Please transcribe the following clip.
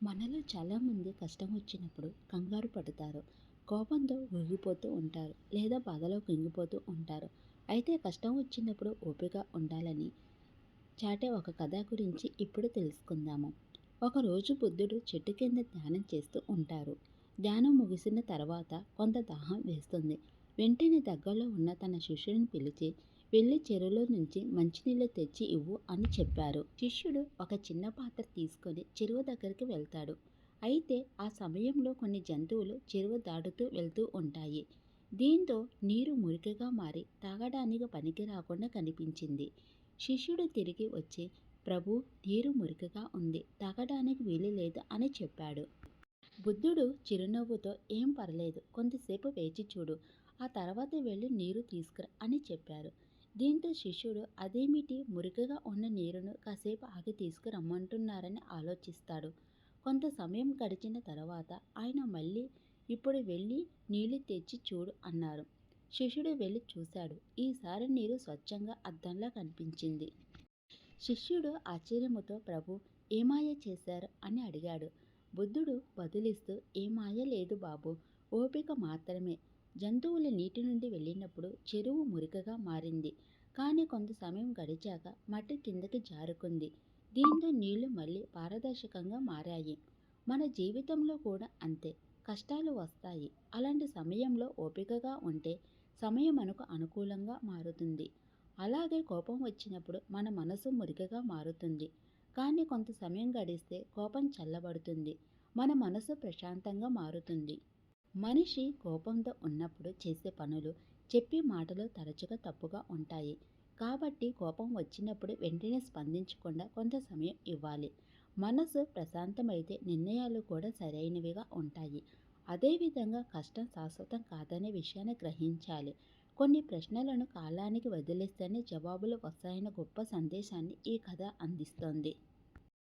మనలో చాలామంది కష్టం వచ్చినప్పుడు కంగారు పడతారు. కోపంతో ఊగిపోతూ ఉంటారు లేదా బాధలో కుంగిపోతూ ఉంటారు. అయితే కష్టం వచ్చినప్పుడు ఓపిక ఉండాలని చాటే ఒక కథ గురించి ఇప్పుడు తెలుసుకుందాము. ఒకరోజు బుద్ధుడు చెట్టు కింద ధ్యానం చేస్తూ ఉంటారు. ధ్యానం ముగిసిన తర్వాత కొంత దాహం వేస్తుంది. వెంటనే దగ్గరలో ఉన్న తన శిష్యుని పిలిచి వెళ్ళి చెరువులో నుంచి మంచినీళ్ళు తెచ్చి ఇవ్వు అని చెప్పారు. శిష్యుడు ఒక చిన్న పాత్ర తీసుకొని చెరువు దగ్గరికి వెళ్తాడు. అయితే ఆ సమయంలో కొన్ని జంతువులు చెరువు దాటుతూ వెళ్తూ ఉంటాయి. దీంతో నీరు మురికిగా మారి తాగడానికి పనికి రాకుండా కనిపించింది. శిష్యుడు తిరిగి వచ్చి ప్రభు నీరు మురికిగా ఉంది. తాగడానికి వీలు లేదు అని చెప్పాడు. బుద్ధుడు చిరునవ్వుతో ఏం పర్లేదు. కొంతసేపు వేచి చూడు. ఆ తర్వాత వెళ్ళి నీరు తీసుకురా అని చెప్పారు. దీంతో శిష్యుడు అదేమిటి మురికగా ఉన్న నీరును కాసేపు ఆగి తీసుకురమ్మంటున్నారని ఆలోచిస్తాడు. కొంత సమయం గడిచిన తర్వాత ఆయన మళ్ళీ ఇప్పుడు వెళ్ళి నీళ్ళు తెచ్చి చూడు అన్నారు. శిష్యుడు వెళ్ళి చూశాడు. ఈసారి నీరు స్వచ్ఛంగా అద్దంలా కనిపించింది. శిష్యుడు ఆశ్చర్యముతో ప్రభు ఏమాయ చేశారు? అని అడిగాడు. బుద్ధుడు బదులిస్తూ ఏమాయ లేదు బాబు ఓపిక మాత్రమే. జంతువులు నీటి నుండి వెళ్ళినప్పుడు చెరువు మురికగా మారింది. కానీ కొంత సమయం గడిచాక మట్టి కిందకి జారుకుంది. దీంతో నీళ్ళు మళ్ళీ పారదర్శకంగా మారాయి. మన జీవితంలో కూడా అంతే. కష్టాలు వస్తాయి. అలాంటి సమయంలో ఓపికగా ఉంటే సమయం మనకు అనుకూలంగా మారుతుంది. అలాగే కోపం వచ్చినప్పుడు మన మనసు మురికగా మారుతుంది. కానీ కొంత సమయం గడిస్తే కోపం చల్లబడుతుంది. మన మనసు ప్రశాంతంగా మారుతుంది. మనిషి కోపంతో ఉన్నప్పుడు చేసే పనులు చెప్పే మాటలు తరచుగా తప్పుగా ఉంటాయి. కాబట్టి కోపం వచ్చినప్పుడు వెంటనే స్పందించకుండా కొంత సమయం ఇవ్వాలి. మనసు ప్రశాంతమైతే నిర్ణయాలు కూడా సరైనవిగా ఉంటాయి. అదేవిధంగా కష్టం శాశ్వతం కాదనే విషయాన్ని గ్రహించాలి. కొన్ని ప్రశ్నలను కాలానికి వదిలేస్తేనే జవాబులు వస్తాయన్న గొప్ప సందేశాన్ని ఈ కథ అందిస్తోంది.